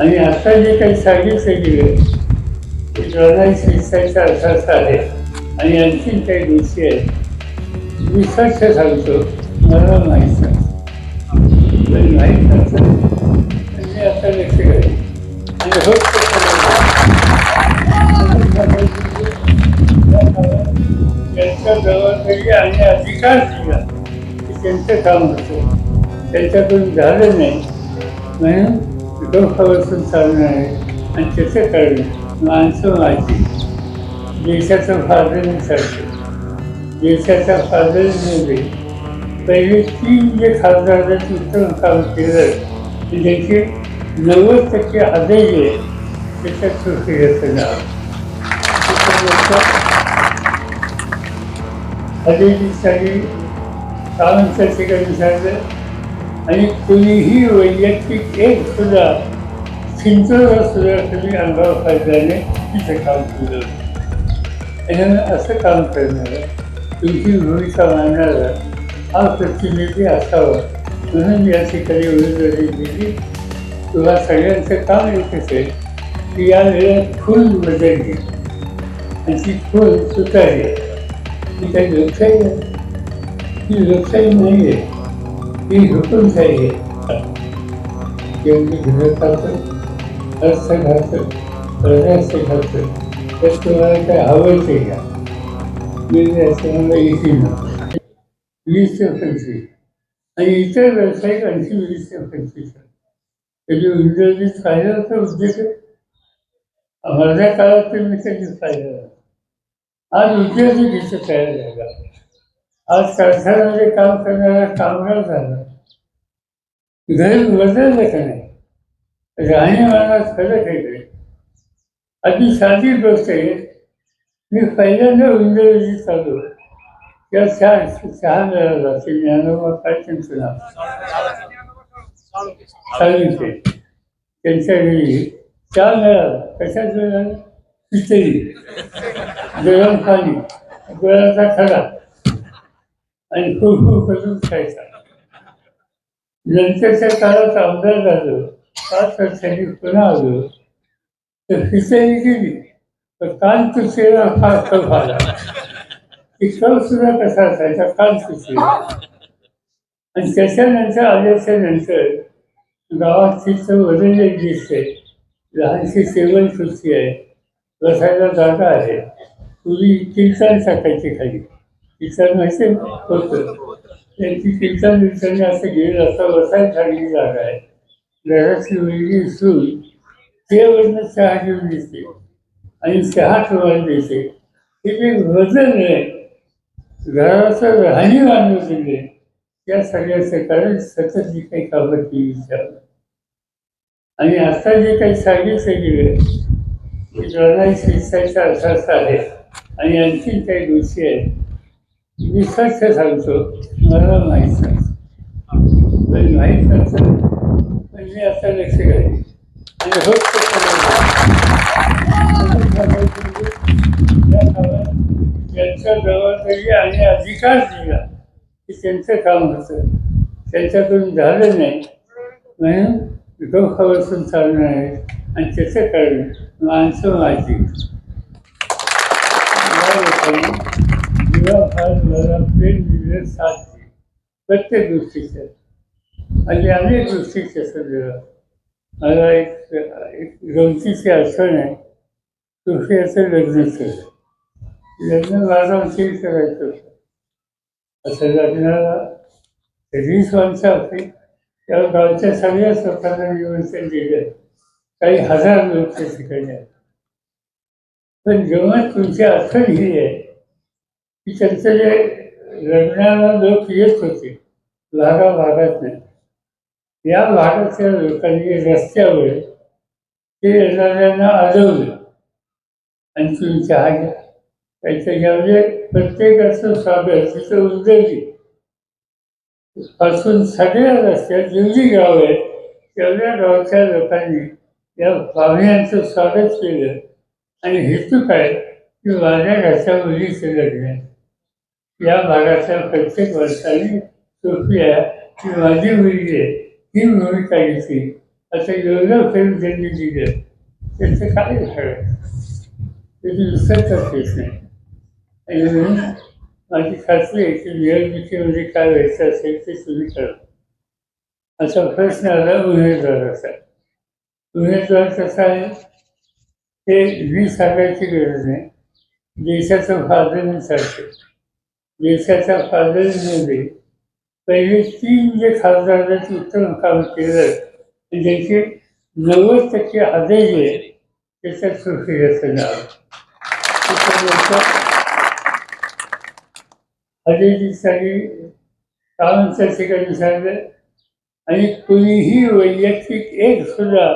आणि आता जे काही सांगितलं गेलं ते लढाई शिस्ताचा असा आहे. आणि आणखीन काही गोष्टी आहेत. मी सच्च सांगतो. मला माहीत नाही. माहीत नसतं म्हणजे आता लक्ष घालेल आणि हो, त्यांच्या जबाबदारी आणि अधिकार दिला त्यांचं काम होतं त्यांच्याकडून झालं नाही. म्हणून डोकं चालणं आहे आणि त्याचं कारण माणसं माझी. देशाचं फादर चालतं देशाचा फादर नव्हे पहिले तीन जे खासदारांचं उत्तम काम केलं की त्याचे नव्वद टक्के आदय जे त्याच्यात सुखी नाव आदेशासाठी सावंतच्या ठिकाणी सांगलं आणि कुणीही वैयक्तिक एक सुद्धा चिंतन सुद्धा तुम्ही अंगावर फायद्याने तिथे काम केलं त्याच्यानं असं काम करणारं तुमची भूमिका मांडणारा हा प्रतिनिधी असावा म्हणून या ठिकाणी उमेदवारी दिली. तुला सगळ्यांचं काम एकच आहे की या वेळेत फुल घे आणि ती फुल सुतारी आहे ती काही लोकशाही आहे ती लोकशाही नाही आहे ती हुकुमशाही आहे जेवढी घरात खातं अर्थ घातं प्रजास्त घातं तर तुम्हाला काय हवं ते घ्या मी असं मला येते ना. वीस ते पंचवीस आणि इतर व्यावसायिक आणखी वीस ते पंचवीस त्याची इंग्रजीत फायदा उद्योग माझ्या काळात तर मी कधीच फायदा आज उद्योजक इथं तयार झाला. आज कारखान्यामध्ये काम करणारा कामगार झाला. घर बदललं का नाही? राहणीमानात फरक आहे अगदी साधी गोष्ट आहे. मी पहिल्यांदा इंग्रजी चालू त्या चहा चहा मिळाला ते ज्ञानोबा काय त्यांचं नाव. सांगितले. त्यांच्या वेळी चहा मिळाला कशात मिळाला खिचडी गरम पाणी. गुळाचा खडा. आणि खूप करून खायचा. नंतरच्या काळात आमदार झालो पाच वर्षांनी पुन्हा आलो तर खिचडी गेली तर कान तुसेला फार कफ आला. ती कफ सुद्धा कसा असायचा? कान तुसेला आणि त्याच्यानंतर आल्याच्यानंतर गावात तिथं बदलले दिसते लहानशी सेवन खुर्ची आहे बसायला जागा आहे. पूर्वी कीर्तन टाकायची खाली. कीर्तन असे होतं त्यांची कीर्तन विसरणे असं गेलं असं वसाय झालेली जागा आहे. घराची वेगळी सून त्यावरनं चहा घेऊन देते आणि चहा ठेवायला देते. हे जे वजन आहे घराचं राहणी बांधून दिले त्या सगळ्याचं कारण सतत जी काही कामं केली आणि आता जे काही सांगितलं गेलं की लढाई शिस्ताचा असा आहे. आणि आणखीन काही गोष्टी आहेत मी सच्च सांगतो. मला माहीत नाही पण माहीत नसतं पण मी आता लक्ष घालेन. आणि होत जबाबदारी आणि अधिकार दिला की त्यांचं काम होतं. त्यांच्याकडून झालं नाही. म्हणून डोकं बसून चालणार आहे. आणि त्याचं कारण माणसं माझी. या लोकांनी प्रेम विवेक साधते प्रत्येक गोष्टीचं आणि अनेक गोष्टीचं सगळं मला एक एक गमतीची आठवण आहे सुफियाचं लग्न केलं लग्न बारामती करायचं होतं असं लग्नाला वीस माणसं होती त्या गावच्या सगळ्या लोकांना निमंत्रण दिलं काही हजार लोक त्या ठिकाणी आहेत पण जेव्हा तुमची आठवण ही आहे त्यांचं जे लग्नाला लोक येत होते. लागा भागात नाही. या भागातल्या लोकांनी रस्त्यावर ते येणाऱ्यांना अडवलं. आणि तुम्ही चहा घ्या त्याच्यामध्ये प्रत्येकाचं स्वागत तिथं उजळली. पासून सगळ्या रस्त्यात जेवढी गाव आहेत. तेवढ्या गावच्या लोकांनी या पाहुण्यांचं स्वागत केलं. आणि हेतू काय? की माझ्या घरच्या मुलीचं लग्न. आहे. या भागाच्या प्रत्येक वर्षाने सोफिया ही माझी मुलगी आहे ही भूमिका घेतली. असं एवढं फिल्म त्यांनी दिलं. त्याचं काय झालं? त्याची दुसरं केस नाही. आणि म्हणून माझी खात्री आहे की निवडणुकीमध्ये काय व्हायचं असेल ते तुम्ही करा. असा प्रश्न आला उमेदवाराचा. उमेदवार कसा आहे? ते वीज सांगायची गरज नाही. देशाचं फादर सारखे. देशाच्या फादरमध्ये पहिले तीन जे खासदारांनी उत्तम काम केलं आणि ज्याचे नव्वद टक्के हजेरी आहे त्याच्यात सुखीचं नाव त्याच्यानंतर हजेरीसाठी कामांच्या ठिकाणी सांगलं आणि कुणीही वैयक्तिक एक सुद्धा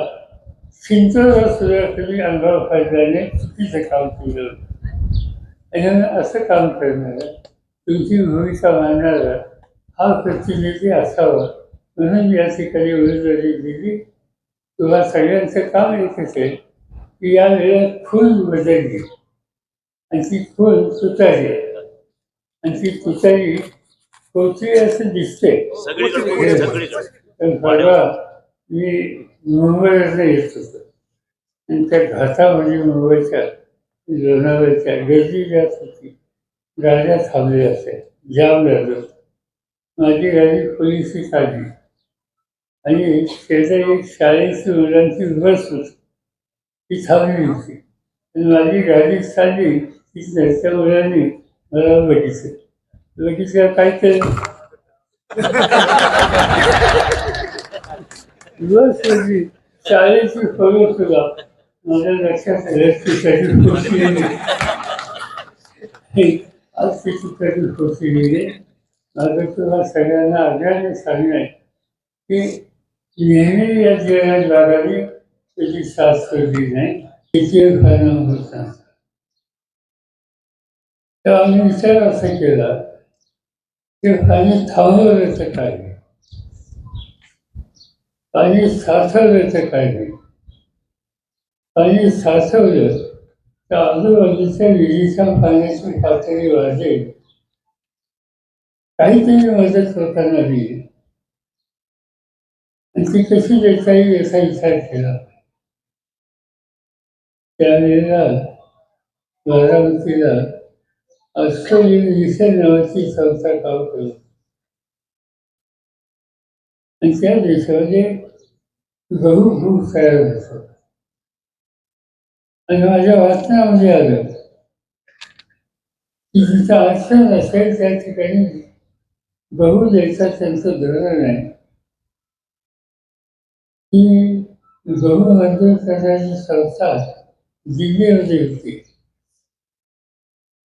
चिंतन सुद्धा तुम्ही अंगावर फायद्याने चुकीचं काम केलं आणि असं काम करणार तुमची भूमिका मांडणारा हा प्रतिनिधी असावा म्हणून या ठिकाणी उमेदवारी दिली. किंवा सगळ्यांचं काम एकच आहे की या वेळेत फुल बदलली आणि ती फुल तुतारी. आणि ती तुतारी होती असं दिसते. परवा मी मुंबईवरनं येत होतो. आणि त्या घाटामध्ये मुंबईच्या लोणावळ्याच्या गर्दी जास्त होती. गाड्या थांबली असते जाम झालं माझी गाडी पोलिसी काढली आणि शेजारी एक शाळेची मुलांची बस होती. ती थांबली होती. आणि माझी गाडी चालली. ती त्या मुलांनी मला बघितलं. बघितलं काय केलं? बस होती. शाळेची फळं सुद्धा माझ्या लक्षात आज ती चुकाची गेली माझं तुला सगळ्यांना आग्रहाने सांगणं की नेहमी या जगात लागावी त्याची साथ सोडली नाही तिचे परिणाम होत नाही. तेव्हा आम्ही विचार असा केला की पाणी थांबवलं तर काय पाणी साठवलं तर काय नाही पाणी साठवलं आजूबाजूच्या विजेच्या पाण्याची पातळी वाढेल काहीतरी मदत होताना नाही आणि ती कशी देता येईल याचा विचार केला त्यावेळेला बारामतीला ऑस्ट्रेलियन मिशन नावाची संस्था काम करत आणि त्या देशामध्ये गहू खूप तयार होतो आणि माझ्या वाचनामध्ये आलं की जिथं अडचण असेल त्या ठिकाणी गहू द्यायचं त्यांचं धोरण आहे की गहू मंजूर करण्याची संस्था दिल्लीमध्ये होती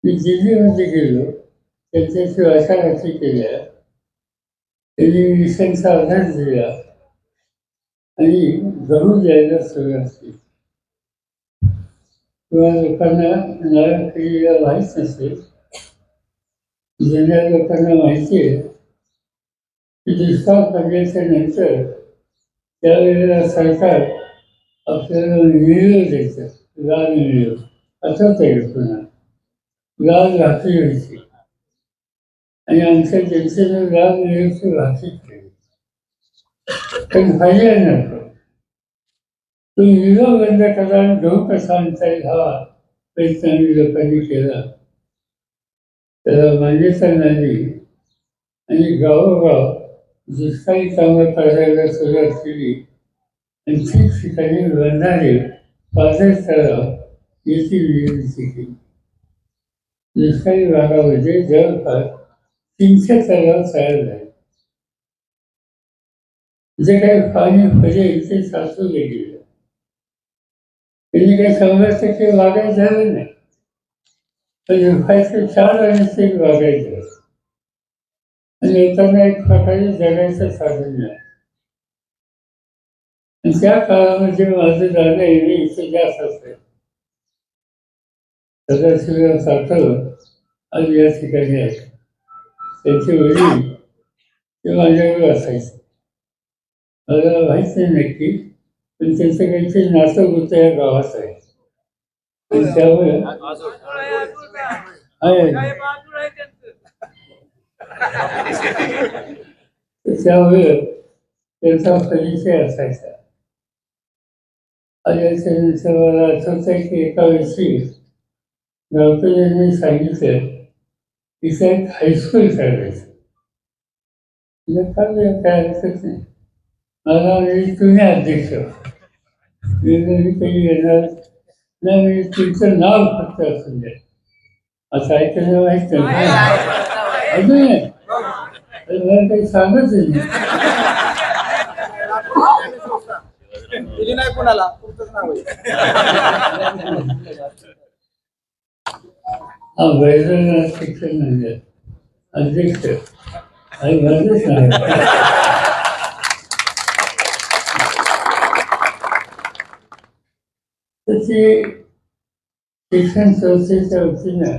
मी दिल्लीमध्ये गेलो त्यांच्याशी वाटाघाटी केल्या त्यांनी मिशनचा अभ्यास दिला आणि गहू द्यायला सुरुवात केली किंवा लोकांना नव्या पिढीला माहीत नसेल जुन्या लोकांना माहिती आहे की दुष्काळ पडल्याच्या नंतर त्यावेळेला सरकार आपल्याला मिळव द्यायचं लाल मिळव आठवत आहे पुन्हा लाल राखी व्हायची आणि आमच्या जनतेनं लाल मिळवची राखी केली पण फायदा नको तो मिळव बंद करा आणि गहू कसा आणता लोकांनी केला. त्याला मान्यता नाही आणि गावोगाव दुष्काळी कामं करायला सुरुवात केली. आणि ठिकठिकाणी बनणारे पाझर तलाव याची विनंती केली दुष्काळी भागामध्ये जवळपास तीनशे तलाव तयार झाले. जे काही पाणी पडेल इथे साचू गेलं. त्यांनी काही शंभर टक्के वागायचं झालं नाही। पण व्हायचं चार आणि ते बागायत आणि येताना एक प्रकारे जगायचं साधन नाही त्या काळामध्ये माझं जाणं येणं इथे जास्त असेल सदाशिवराव साठव आज या ठिकाणी आहे त्यांचे वडील ते माझ्याकडे असायचे मला माहीत नाही नक्की पण त्यांचं काहीतरी नाटक होतं या गावात आहे. आणि त्यामुळे आहे. त्याच्यामुळे त्यांचा. परिचय असायचा. आल्याच्यानंतर मला आठवतं की एका वर्षी गावकऱ्यांनी सांगितलं तिथं एक हायस्कूल काढायचं तिला काढूया काय हरकत नाही मला तुम्ही अध्यक्ष. वेगळी काही येणार नाही मी नाव फक्त असून द्या असं ऐकायला माहीत नाही अजून नाही. मला काही सांगत नाही कोणाला हा वैद्यनाथ शिक्षण म्हणजे अध्यक्ष आणि माझंच नाही त्याची शिक्षण संस्थेच्या वतीनं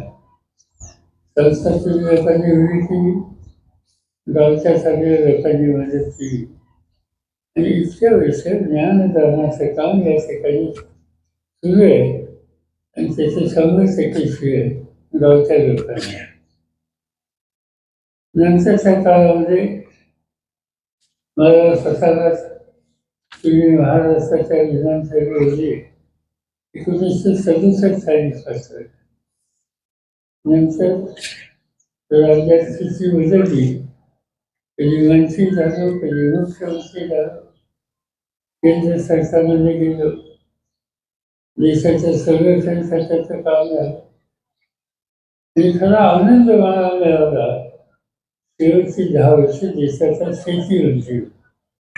संस्थातील लोकांनी उभी केली गावच्या सगळ्या लोकांनी मदत केली. आणि इतक्या वर्ष ज्ञानदानाचं काम या ठिकाणी सुरू आहे. आणि त्याचे शंभर टक्के श्रेय गावच्या लोकांना नंतरच्या काळामध्ये मला स्वतःलाच तुम्ही महाराष्ट्राच्या विधानसभेमध्ये एकोणीसशे सदुसष्ट साली स्वातंत्र्य नंतर राज्यात स्थिती बदलली कधी मंत्री झालो कधी मुख्यमंत्री झालो केंद्र सरकारमध्ये गेलो देशाच्या संरक्षण खात्याचं काम झालं आणि खरा आनंद मला मिळाला शेवटची दहा वर्ष देशाचा शेती शेतीवरती